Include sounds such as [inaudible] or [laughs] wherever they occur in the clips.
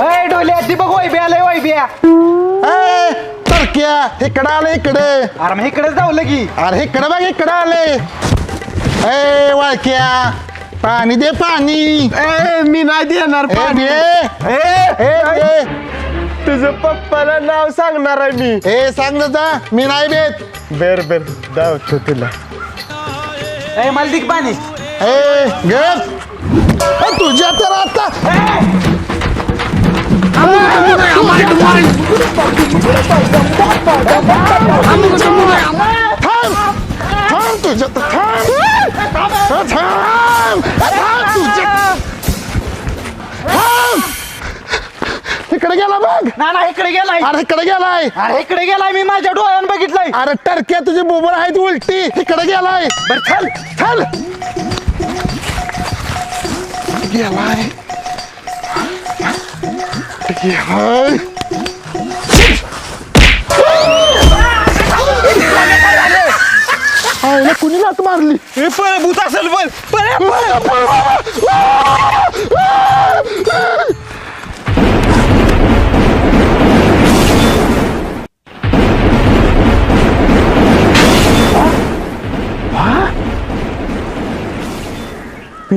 अय डोल्या ती बघ वैब्या आलंय वैब्या ए, तरक्या इकडं आले इकडे. अरे मग इकडेच धावलं की. अरे इकडे बघ इकडे आले ए वाळक्या पाणी दे पाणी. ए मी नाही देणार ए, पाणी. दे. ए, ए. तुझं पप्पाला नाव सांगणार आहे मी ए सांग जा मी नाही बेत बर बर दावतो तुला ए मला दिक पाणी ए गप तुझ्या तर आता ना ना इकडे गेलाय. अरे इकडे गेलाय. अरे इकडे गेलाय मी माझ्या डोळ्यानं बघितलंय. अरे टरक्या तुझी बोबर आहेत उलटी. इकडे गेलाय. बर चल चल. गेलाय. गेलाय. आईला कुणी लात मारली? भूत असेल पण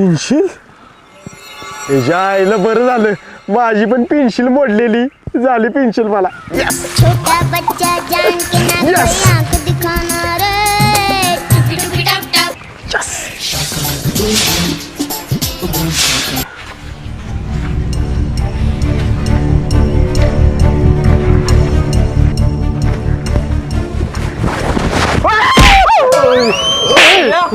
पेन्शिल त्याच्या आईला बरं झालं. माझी पण पेन्शिल मोडलेली. झाली पेन्शिल मला. छोटा बच्चा जान के ना कोई आंख दिखाना रे टुपी टुपी टप टप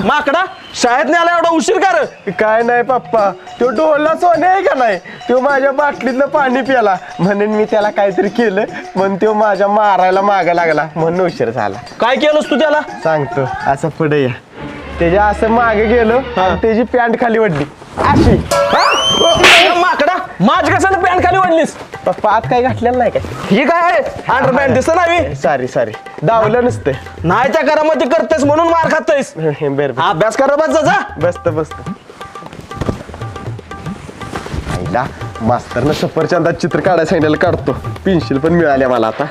माकडा. शाळेत आला एवढा उशीर कर काय नाही पप्पा तो डोला सोने आहे का नाही? तो माझ्या बाटलीतलं पाणी प्याला. म्हणून मी त्याला काहीतरी केलं म्हणून तो माझ्या मारायला मागा लागला. म्हणून उशीर झाला. काय केलंस तू त्याला? सांगतो असं पुढे या. त्याच्या असं मागे गेलो आणि त्याची पॅन्ट खाली वडली. अशी. माकडा माझ कशाला पॅन्ट खाली वाढलीस पप्पा आत काय घातलेलं नाही काय? ही काय अंडर पॅन्ट दिसत नाही सॉरी सॉरी दावलं नसतं. नाही त्या करामध्ये करतेस म्हणून मार बर बर. अभ्यास कर बस जा बसत बसत. आईला मास्तरनं सफरचंदात चित्र काढायला सांगितलेलं काढतो. पेन्सिल पण मिळाल्या मला आता.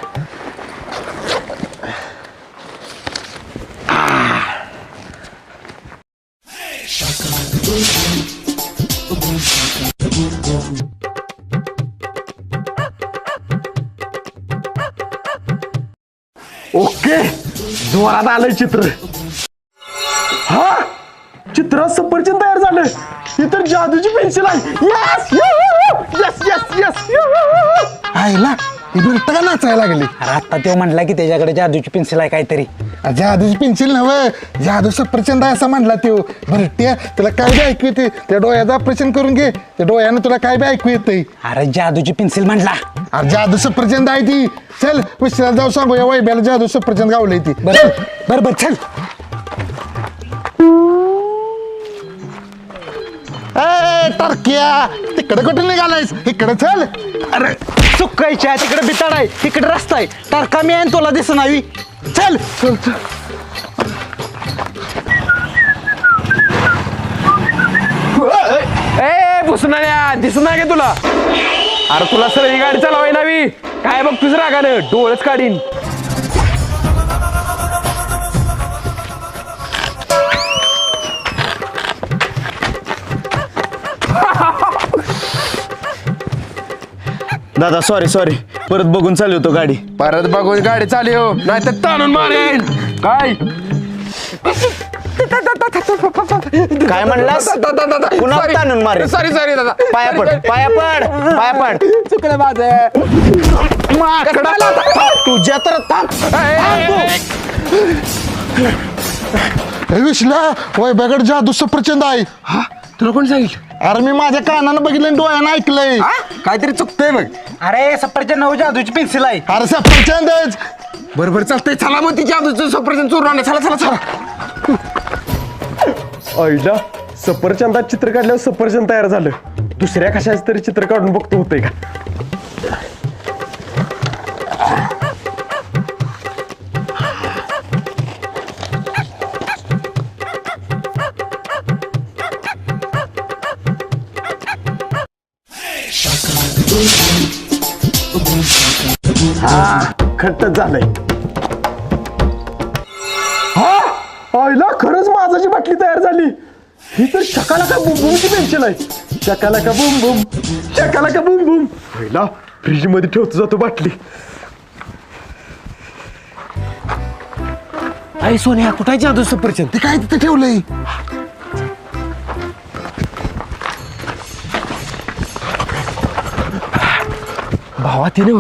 ओके. जोरात आलंय चित्र. हा? चित्रात सफरचंद तयार झालं. ही तर जादूची पेन्सिल आहे. यस यस यस यस आईला ही का नाचायला लागली. अरे आता तो म्हटला की त्याच्याकडे जादूची पेन्सिल आहे काहीतरी. जादूची पेन्सिल नव्हे. जादू सफरचंद असं म्हणला त्यो भरट्या तुला काय बी ऐकू येते त्या डोळ्याचं ऑपरेशन करून घे. त्या डोळ्यानं तुला काय बी ऐकू येतंय? अरे जादूची पेन्सिल म्हणला. अरे जादू सफरचंद आहे ती. चल विश्रात जाऊ सांगू या वैब्याला जादू सफरचंद गावलंय ती. बर बर बर चल. टर्किया तिकडे कुठे निघालायस? इकडे चल. अरे चुकायची आहे तिकडे बिताड आहे तिकडे रस्ता आहे. टारका मी आहे तुला नाही. चल. चल चल. ए भुसणाऱ्या का तुला? अरे तुला सर ही गाडी चालवाय नावी काय बघ तुझं रागानं डोळच काढीन. दादा सॉरी सॉरी परत बघून चालवतो गाडी. परत बघून गाडी चालव नाही तर ताणून मारेन. काय? काय म्हणलास? पुन्हा ताणून मारेन. सॉरी सॉरी दादा. पाया पड पाया पड पाया पड. चुकलं माझं. तुझ्या तर थांब. विश्ला वैब्याकडे जादू सफरचंद आहे. तुला कोण सांगितलं? अरे मी माझ्या कानानं बघितलं आणि डोळ्यानं ऐकलंय. काहीतरी चुकतंय बघ. अरे सफरचंद नऊ जादूची पेन्सिल आहे. अरे सफरचंदच बरोबर चालतंय चला मग तिच्या आजूचं सफरचंद चोरून आणा. चला चला चला. आईला सफरचंदात चित्र काढल्यावर सफरचंद तयार झालं. दुसऱ्या कशाच तरी चित्र काढून बघतो होतंय का? झालंय. हा? आईला खरंच माझाची बाटली तयार झाली. ही तर शकाला का बुम बुमची पेन्शन आहे. शकाला का बुम बुम शकाला का बुम बुम पहिला फ्रीजमध्ये ठेवतो जातो बाटली. आई सोन्या कुठे जादू सफरचंद? ते काय तिथे ठेवलंय? भावा तिने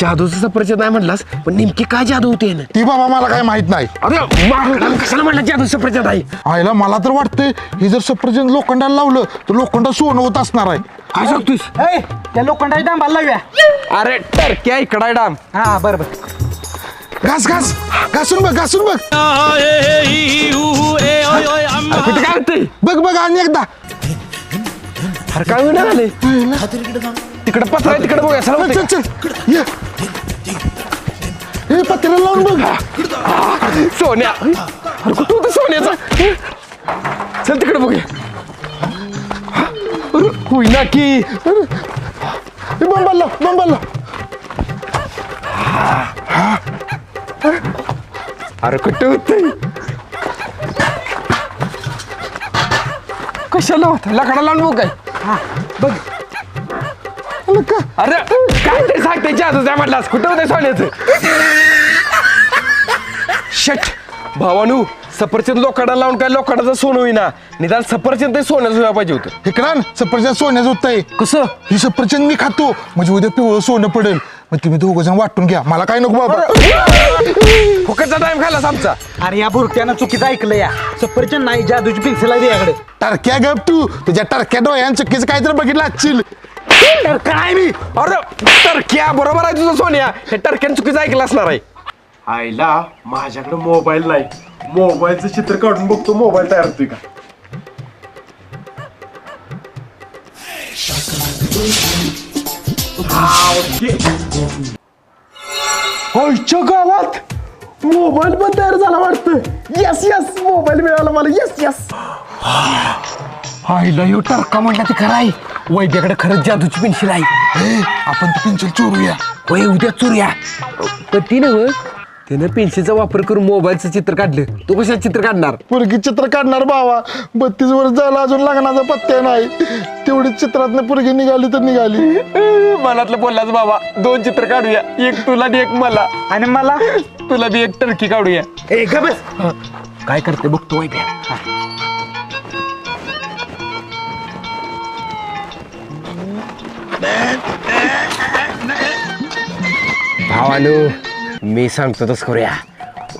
जादूचं सफरचंद नाही म्हणलास पण नेमकी काय जादू होते ना ती बाबा मला काय माहीत नाही. अरे मागं कशाला म्हणला जादू सफरचंद आहे आईला मला तर वाटतंय ही जर सफरचंद लोखंडाला लावलं तर लोखंड सोनं होत असणार आहे. काय सांगतोस ए त्या लोखंडाची डांबाला लावूया. अरे टर्क्या इकडे डाम हा बरं बरं. घास घास घासून बघ घासून बघ. कुठे काय होतंय? बघ बघ आणि एकदा. अरे काय होईना झाले तिकडे पत्र तिकडे चला चल चल चल. ये. हे पत्र्याला लावून बघ. सोन्या. अरे कुठं होतं सोन्याचा. चल तिकडे बघूया. अरे होईना की. हे बंबाला बंबाला अरे कुठं होतंय. कशाला होत लाकडा लावून बघ काय. अरे काय तरी सांगते? जादू त्या म्हटलास कुठं होतं सोन्याचं? शट भावानू सफरचंद लोखंडाला लावून काय लोखंडाचं सोनं होईना. निदान सफरचंद ते सोन्याचं व्हायला पाहिजे होतं. इकडं सफरचंद सोन्याचं होत आहे कसं? ही सफरचंद मी खातो. म्हणजे उद्या पिवळं सोनं पडेल. मग तुम्ही दोघं जण वाटून घ्या. मला काय नको बाबा. फुकटचा टाइम खाल्लास आमचा. अरे या बुरट्यानं चुकीचं ऐकलं या. सफरचंद नाही जादूची पेन्सिल आहे याकडे टरक्या गप तू. तुझ्या टरक्या डोळ्यान चुकीचं काहीतरी बघितलं असशील. तर काय मी? अरे टर्क्या बरोबर आहे तुझं सोन्या. हे टर्क्यान चुकीचं ऐकलं असणार आहे. आईला माझ्याकडे मोबाईल नाही. मोबाईलचं चित्र काढून बघतो मोबाईल तयार होतोय का? आईच्या गावात मोबाईल पण तयार झाला वाटतं. येस येस मोबाईल मिळाला मला. येस येस आईला यो टर्का म्हटलं ते खरं आहे. वैद्याकडे खरंच जादूची पेन्सिल आहे. आपण ती पेन्सिल चोरूया. होय उद्या चोरूया. पण ती नव त्यानं पेन्सिलचा वापर करून मोबाईलचं चित्र काढलं. तू कशाचं चित्र काढणार? पुरगी चित्र काढणार बाबा बत्तीस वर्ष झालं अजून लग्नाचा पत्त्या नाही. तेवढी चित्रात पुरगी निघाली तर निघाली. मनातलं बोललाच बाबा दोन चित्र काढूया. एक तुला आणि एक मला. आणि मला? तुला बी एक टर्की काढूया. ए ग बस. काय करते बघतो वैद्या भावानू मी सांगतो तस करूया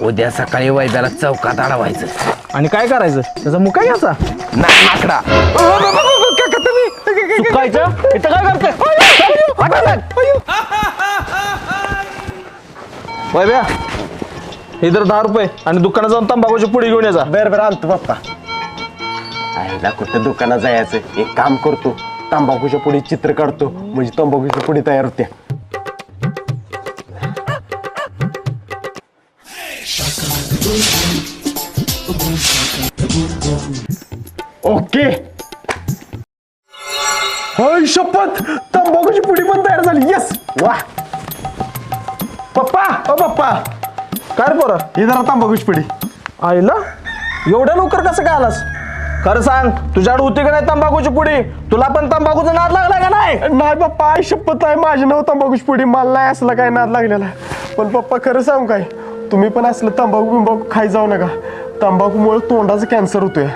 उद्या सकाळी वैद्याला चौकात अडवायचं. आणि काय करायचं? त्याचा मुका घ्यायचा? नाही माकडा. चुकायचं? इथं काय करतोय? वैभ्या इधर दहा रुपये आणि दुकानात जाऊन तंबाखूची पुडी घेऊन याचा बर बर आणतो आईला कुठं दुकानात जायचं? एक काम करतो तंबाखूच्या पुढे चित्र काढतो. म्हणजे तंबाखूच्या पुढे तयार होत्या ओके. होय शपथ! तंबाखूची पुडी पण तयार झाली. येस वा पप्पा ओ पप्पा. काय रे पोरं? हे जरा तंबाखूची पुडी. आईला? एवढ्या लवकर कसं काय आलास? खरं सांग तुझ्याकडे होती का नाही तंबाखूची पुडी? तुला पण तंबाखूचा नाद लागला का नाही? नाही पप्पा आई शपथ आहे. माझी नाव तंबाखूची पुडी. मला नाही असलं काय नाद लागलेला. आहे. पण पप्पा खरं सांगू काय? तुम्ही पण असलं तंबाखू बिंबाखू खाई जाऊ नका. तंबाखूमुळे तोंडाचा कॅन्सर होतोय.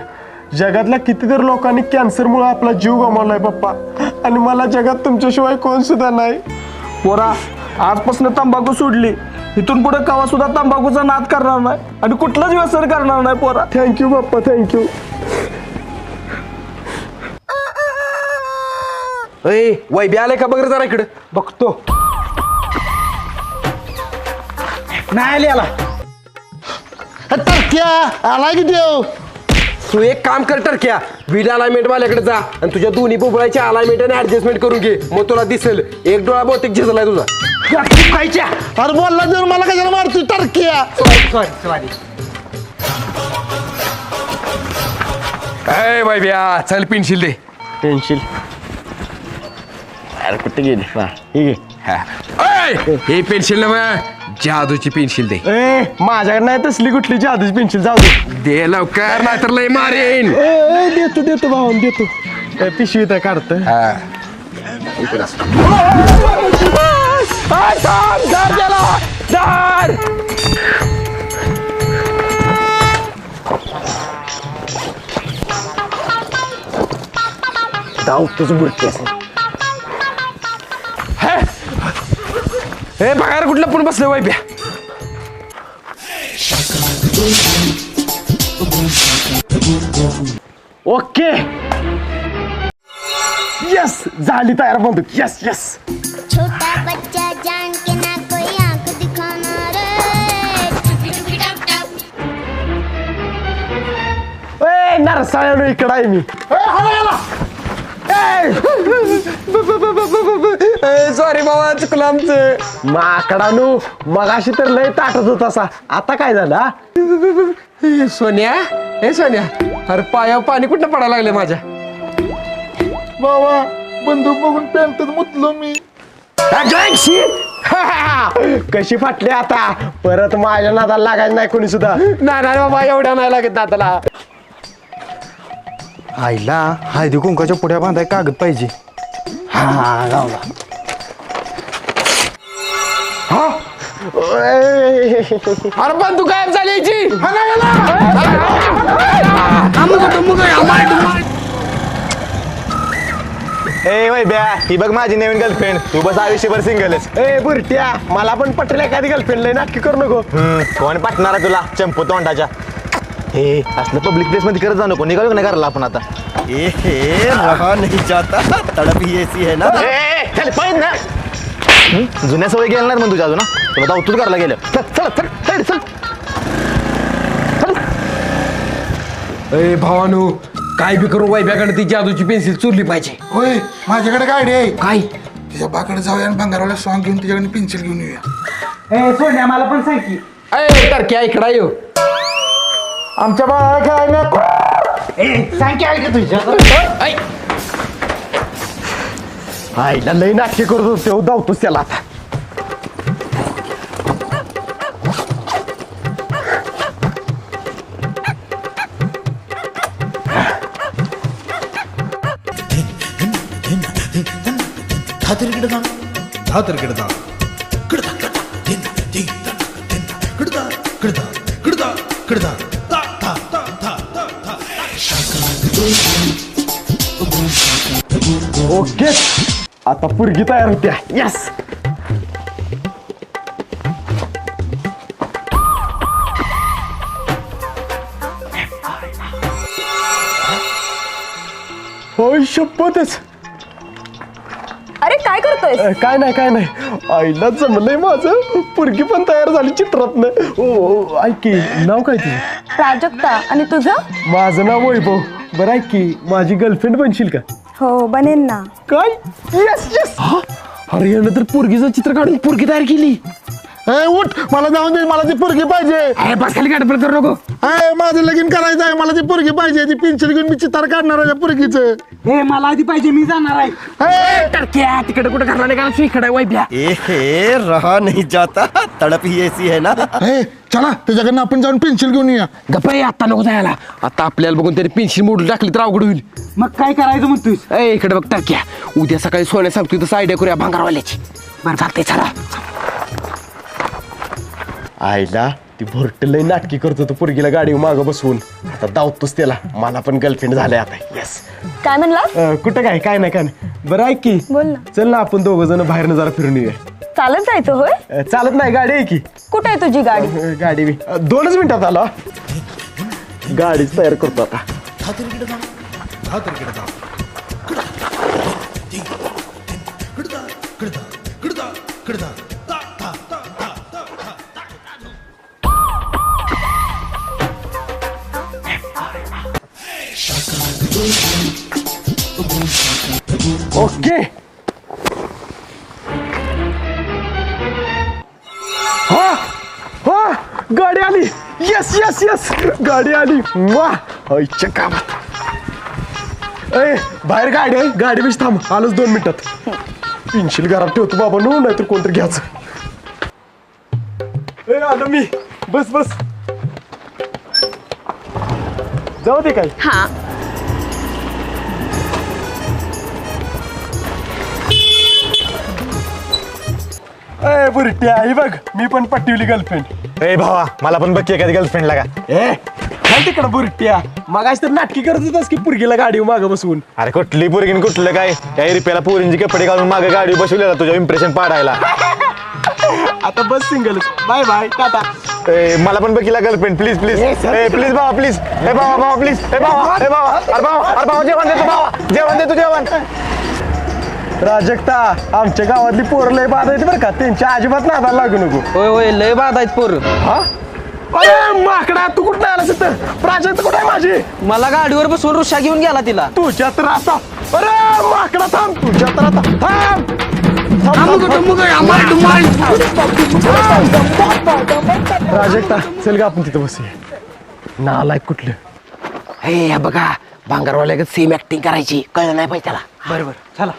जगातल्या कितीतरी लोकांनी कॅन्सरमुळे आपला जीव गमावलाय पप्पा. आणि मला जगात तुमच्याशिवाय कोण सुद्धा नाही. पोरा आजपासून तंबाखू सोडली. इथून पुढे कवा सुद्धा तंबाखूचा नाद करणार नाही. आणि कुठलंच व्यसन करणार नाही पोरा. थँक्यू पप्पा थँक्यू ए वैब्या आले का बघ रे जरा इकडे? बघतो. नाही आली आला टरक्या आलाय की देव? तू एक काम कर टर्क्या व्हील अलाइनमेंट वाल्याकडे जा आणि तुझ्या दोन्ही पोपळाच्या अलाइनमेंट आणि ऍडजस्टमेंट करून घे. मग तुला दिसेल एक डोळा बहुतेक झिजलाय तुझा. चुकायच्या. अरे बोलला देऊन मला कशाला मारतोय? टरक्या सॉरी सॉरी ए वैब्या चल पेन्सिल दे. पेन्सिल अरे कुठे गेली? हा हे हा. हे पेन्सिल ना जादूची पेन्सिल दे. ए माझ्याकडे नाही तसली कुठली जादूची पेन्सिल जाऊ दे. दे लवकर नाहीतर लय मारेन. ए, ए, देतो देतो भाऊन देतो. ए, पिशवीत आहे काढतो. धावतोच बुरकी हे बघा कुठलं पण बसलं वाईप्या ओके. यस झाली तयार बंदूक. यस यस छोटा बच्चा जान के ना कोई आंख दिखाना रे. ए नरसाळ्यानो इकडं आहे मी. [laughs] सॉरी बाबा चुकलं आमचं. माकडानू मगाशी तर लय ताटत होत असा आता काय झालं हा? हे सोन्या हे सोन्या. अरे पायावर पाणी कुठं पडायला लागले माझ्या? बाबा बंदूक बघून पॅन्टच मुतलो मी. कशी फाटली आता? परत माझ्या नादाला लागायचं नाही कोणी सुद्धा. नाही नाही बाबा एवढ्या नाही लागत ना त्याला आईला हळदी कुंकाच्या पुढ्या बांधाय कागद पाहिजे. हा गावला. अरे पण तू गायब झाली याची ए वै ब्या ही बघ माझी नवीन गर्लफ्रेंड तू बस आयुष्यभर सिंगलच ए बुरट्या मला पण पटेल एखादी गर्लफ्रेंड लय नाटकी करू नको. कोण पाठणार आहे तुला? चंपू तोंडाच्या. हे असलं पब्लिक प्लेस मध्ये करत जाऊ नको. निघालो नाही करायला आपण आता? ए रहा नहीं जाता. तड़प ही ऐसी है ना. ए, ए, चल, पळत ना हं? जुन्या सवय गेल्या नाहीत मग तुझ्या अजून हा? तुला दावतूच करायला गेलं. चल चल चल चल चल. ए भावानू काय बी करू वाईब्याकडे ती जादूची पेन्सिल चुरली पाहिजे. होय माझ्याकडे गाडी आहे काय? तिच्या बाकडे जाऊया आणि भंगारवाला सॉंग घेऊन तिच्याकडे पेन्सिल घेऊन येऊया. ए सोन्या मला पण सांग की. ए तर क्या इकडा येऊ आमच्या बाळा काय ना सांग की ऐक तुझ्या. आईला लय नाटकी करत होते हो धावतोच त्याला आता ओके आता पुरगी तयार होत्या. यस होय शपथच. अरे काय करतोय काय नाही काय नाही. आईला जमलंय माझं. पुरगी पण तयार झाली चित्रातनं. ओ ऐक नाव काय तुझं? प्राजक्ता आणि तुझं? माझं नाव वैभव. बरं ऐक की माझी गर्लफ्रेंड बनशील का? हो बनेन ना. काय? येस येस अरे यानं तर पोरगीचं चित्र काढून पोरगी तयार केली. ए उठ. मला जाऊन दे. मला ती पोरगी पाहिजे. अरे बस खाली गाडपड करू नको. ए माझं लगीन करायचं आहे. मला ती पोरगी पाहिजे. ती पेन्सिल घेऊन मी चित्र काढणार आहे पोरगीचं. ए मला आधी पाहिजे. मी जाणार आहे. ए, टरक्या तिकडे कुठे घरला निघाला इकडे वाईब्या ए रहा नहीं जाता. तड़प ही ऐसी है ना? ए, चला. त्याच्याकडनं आपण जाऊन पेन्सिल घेऊन येऊया. गप्पा ये, आता नको जायला. आता आपल्याला बघून त्याने पेन्सिल मोडून टाकली तर अवघड होईल. मग काय करायचं म्हणतोस ए इकडे बघ टरक्या. उद्या सकाळी सोन्या सांगतोय तसं आयडिया करूया भांगारवाल्याची. बरं चालते चला. आईला ती भोरट लय नाटकी करत होतो पोरगीला गाडीवर मागं बसवून आता धावतोच त्याला मला पण गर्लफ्रेंड झाले आता येस काय म्हणला कुठं काय काय नाही काय नाही बरं ऐक की बोल ना चल ना आपण दोघं जण बाहेर जरा फिरून येऊया चालत जायचं होय अ, चालत नाही गाडी आहे की कुठे आहे तुझी गाडी अ, गाडी बी अ, दोनच मिनिटात आलो गाडीच तयार करतो आता ओके. हा हा गाडी आली. येस येस येस गाडी आली. वा आईच्या कामात. ए बाहेर गाडी आहे. गाडी बीच थांब. आलोच दोन मिनिटात. पिन्शिल घरात ठेवतो बाबा. नो नाहीतर कोणतरी घ्यायचं. ए, आलो मी. बस बस. जाऊ दे काय? हा. ए बुरट्या ही बघ मी पण पटवली गर्लफ्रेंड ए भावा मला पण बघ एखादी गर्लफ्रेंड लागा. ए काय तिकडं बुरट्या. मग तर नाटकी करत होतास की पुरगीला गाडी मागं बसवून. अरे कुठली पोरगीन कुठलं काय? त्या रिपेला पोरींची कपडे घालून मागे गाडी बसवलेला तुझ्या इम्प्रेशन पाडायला. आता बस सिंगल बाय बाय टाटा ए, मला पण बघितला गर्लफ्रेंड प्लीज प्लीज ए प्लीज भावा प्लीज ए भावा भावा प्लीज ए भावा ए भावा. अरे भावा अरे भावा जेवण देतो भावा. जेवण देतो जेवण. प्राजक्ता आमच्या गावातली पोरं लय बाद आहेत बरं का त्यांच्या अजिबात नादाला लागू नको होय होय लय बाद आहेत पोर हा अरे माकडा तू कुठं आलास तर प्राजक्त कुठे आहे माझी मला गाडीवर बसवून रुषा घेऊन गेला तिला तुझ्या तर आता अरे माकडा थांब तुझ्या तर आता थांब प्राजक्ता चल गा आपण तिथं बसूया नालायक कुठलं हे बघा भांगारवाल्या सेम ऍक्टिंग करायची कळलं नाही पाहिजे त्याला बरोबर चला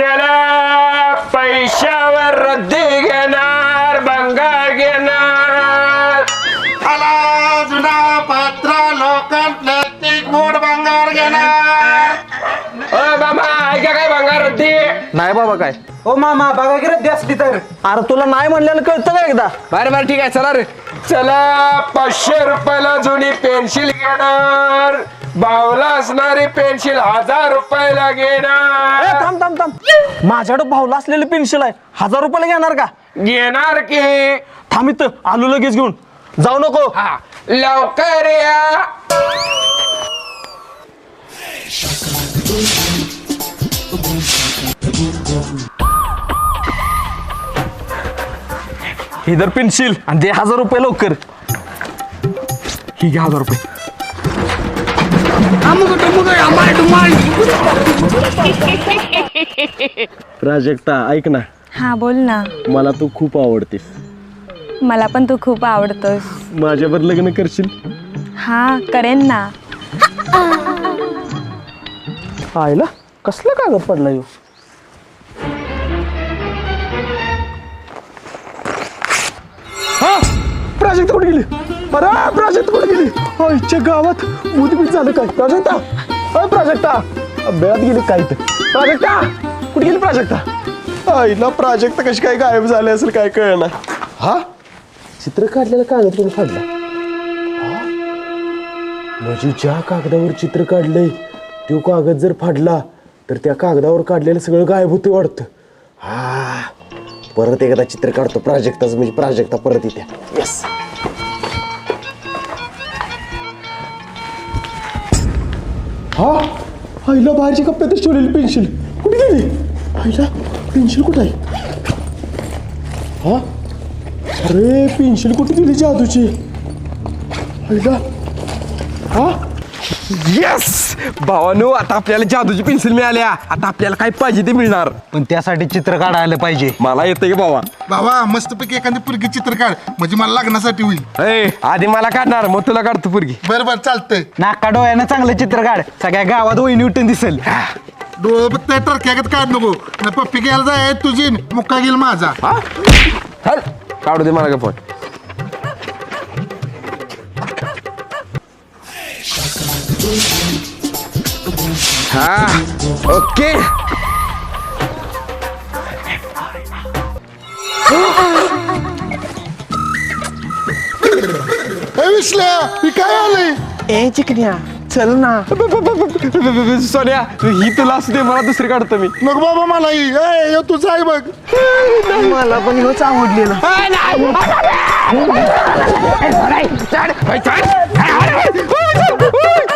चला पैशावर रद्दी घेणार बंगार घेणार. आला जुना पात्र लोकं नैतिक मोड बंगार घेणार. अ बाबा ऐका काय बंगार रद्दी? नाही बाबा काय. ओ मामा बघा की रद्दी असली तर. अरे तुला नाही म्हणलेलं कळतं का एकदा? बरं बरं ठीक आहे चला रे. चला पाचशे रुपयाला जुनी पेन्सिल घेणार. बावला असणारी पेन्सिल हजार रुपयाला ए, घेणार थांब थांब थांब. माझ्याकडे भाऊला असलेली पेन्सिल आहे. हजार रुपयाला घेणार का? घेणार की थांब इथं आलो लगेच घेऊन. जाऊ नको. हा लवकर या. ही जर पेन्सिल आणि दे हजार रुपये लवकर. ही घ्या हजार रुपये. प्राजक्ता ऐक ना. हा बोल ना. मला तू खूप आवडतेस. मला पण तू खूप आवडतोस. माझ्यावर लग्न करशील? हा करेन ना. आयला कसला कागद पडला यो हा प्राजक्त कुठे गेली? अरे प्राजक्त कुठे गेली? आईच्या गावात बुधबीत झालं काय? प्राजक्ता? अय प्राजक्ता. बेळात गेली काय तर प्राजक्ता कुठे गेली प्राजक्ता? आईला प्राजक्त कशी काय गायब झाले असेल काय कळना. हा? चित्र काढलेला कागद कोणी फाडला? हा? म्हणजे ज्या कागदावर चित्र काढलंय तो कागद जर फाडला तर त्या कागदावर काढलेलं सगळं गायब होते वाटतं. हा. परत एकदा चित्र काढतो प्राजक्ताच म्हणजे प्राजक्ता परत येत्या. येस हा? आईला बाहेरच्या कप्प्यातच ठेवलेली पेन्सिल. कुठे गेली? आईला पेन्सिल कुठं आहे? हा? अरे पेन्सिल कुठे गेली जादूची? आईला येस भावानो आता आपल्याला जादूची पेन्सिल मिळाल्या. आता आपल्याला काय पाहिजे ते मिळणार. पण त्यासाठी चित्र काढायला पाहिजे. मला येतं की बाबा बाबा मस्तपैकी एखादी पुरगी चित्र काढ. म्हणजे मला लग्नासाठी होईल. ए आधी मला काढणार मग तुला काढतो पुरगी. बरं बरं चालतंय. नाका डोळ्यानं चांगलं चित्र काढ. सगळ्या गावात वहिनी उठून दिसेल. डोळं टरक्यागत काढ नको. ना पप्पी घ्यायला जाय तुझी मुक्का गेल माझा. हा? हल काढू दे मला का फोन हा ओके ए विश्ल्या ही काय आलंय ए चिकन्या चल ना सोन्या ही तुला असू दे मला दुसरी काढतो मी नको बाबा मला ही ए ह्यो तुझं आहे बघ मला पण ह्योच आवडलेला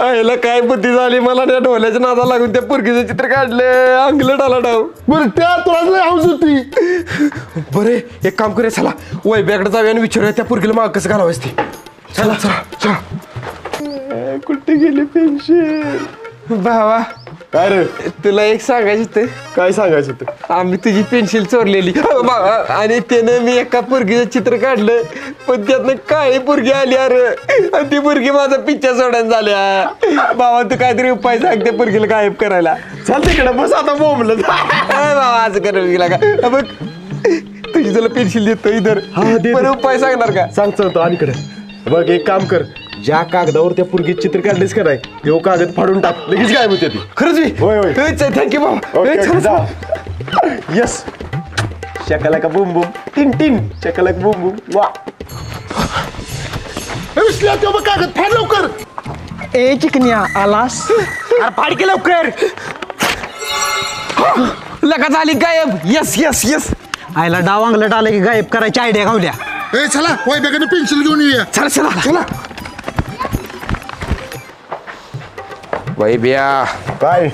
आईला काय बुद्धी झाली? मला त्या ढोल्याच्या नादा लागून त्या पुरगीचं चित्र काढले. अंगलं डाला डाव. बरं त्या तुला हौस होती. बरे एक काम करूया चला. वैब्याकडे जाऊया आणि विचारूया त्या पुरगीला माग कसं घालावायचं ते चला चला चला. कुठे गेली पेन्शन भावा काय रे? तुला एक सांगायचं ते काय सांगायचं होतं? आम्ही तुझी पेन्सिल चोरलेली. आणि त्यानं मी एका पोरगीचं चित्र काढलं. पण त्यातनं काळी पोरगी आली अरे. आणि ती पोरगी माझा पिच्चा सोडून झाल्या. बाबा तू काहीतरी उपाय सांग त्या पोरगीला गायब करायला. चल तिकडे बस आता बोंबलं बाबा असं कर गेला का? बघ. तुझी तुला पेन्सिल देतो इधर. हा, पण. उपाय सांगणार का? सांग सांगतो इकडे. बघ एक काम कर. ज्या कागदावर त्या पुरगीत चित्र काढलेस का नाही तो कागद फाडून टाक. लगेच गायब होते ती. खरंच होय, होय. थँक्यू बाबा. यस शकला का बुम बुम? टिन टिन शकला का बुम बुम. वा. विसल्या तो बघ कागद. फाड लवकर. ए चिकन्या आलास? अरे फाड की लवकर. लगा झाली गायब. यस यस यस आयला डाव अंगलट आलं की गायब करायची आयडिया गावल्या ए चला वय बेगाने पेन्सिल घेऊन येऊया. चला चला. चला. बाई बिया काय?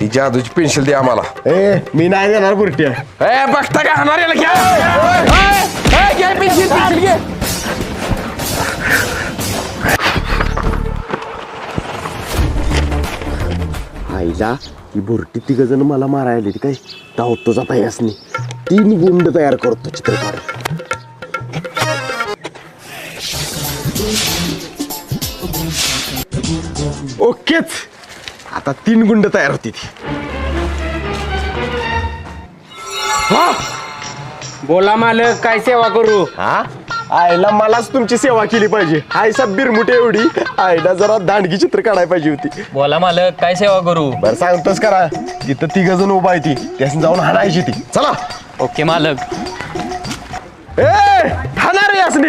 ती जादूची पेन्सिल दे आम्हाला. ए मी नाही देणार बुरट्या. ए बघता का? हाणार याला घ्या ए, ए, घे पेन्सिल पेन्सिल घे. आईला ही बुरटी तिघ जण मला मारायला आली काय? धावतो जाता यासनी तीन गुंड तयार करतो चित्र काढ ओकेच. आता तीन गुंड तयार होती ती. बोला मालक काय सेवा करू? हा? आईला मलाच तुमची सेवा केली पाहिजे. आईसा बिरमुटे एवढी. आईला जरा दांडगी चित्र काढायला पाहिजे होती. बोला मालक काय सेवा करू? बरं सांगतोच करा. तिथं तिघ जण उभा आहे ती. त्यासनी जाऊन हाणायची ती. चला. ओके मालक. ए हाणार यासनी.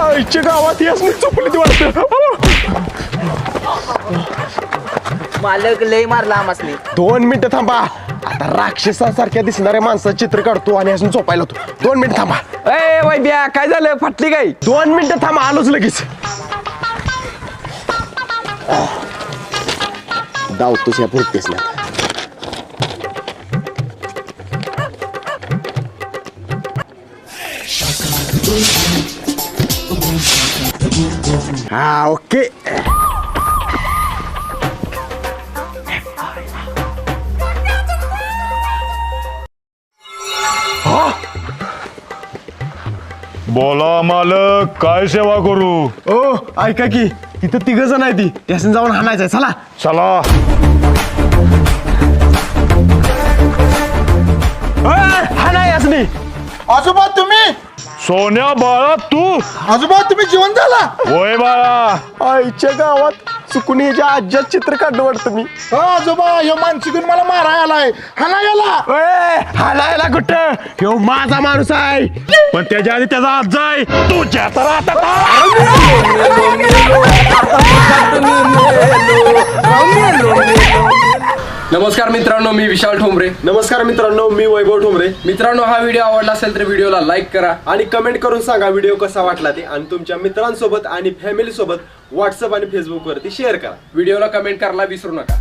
आईच्या गावात यासनी चुकली ती वाटतं. मालक लय मारला आमासनी दोन मिनिटं थांबा. आता राक्षसासारख्या दिसणाऱ्या माणसाचं चित्र काढतो आणि असून झोपायला होतो दोन मिनिटं थांबा. ए बाई बिया काय झालं? फाटली काय? दोन मिनिटं थांबा आलोच लगेच. धावतोच या पुरतेच ना. हा ओके. बोला मालक काय सेवा करू? ओ ऐका की तिथं तिघ जण आहे ती. त्यासून जाऊन हाणायचंय चला. चला. यासनी. आजोबा तुम्ही? सोन्या बाळा तू? आजोबा तुम्ही जेवण झाला? होय बाळा. आईच्या गावात चुकून याच्या आज्यात चित्र काढलं वाटतं मी. हो आजोबा ह्यो मानसिकून मला मारायला आलाय. हाना गेला ए, हाणायला कुठं? ह्यो माझा माणूस आहे. पण त्याच्या आधी त्याचा आज जाय तुझ्या तर आता नमस्कार मित्रांनो मी विशाल ठोंबरे. नमस्कार मित्रांनो मी वैभव ठोंबरे. मित्रांनो हा व्हिडिओ आवडला असेल तर व्हिडिओला लाईक करा. आणि कमेंट करून सांगा व्हिडिओ कसा वाटला ते. आणि तुमच्या मित्रांसोबत आणि फॅमिली सोबत व्हॉट्सअप आणि फेसबुक वरती शेअर करा. व्हिडिओला कमेंट करायला विसरू नका.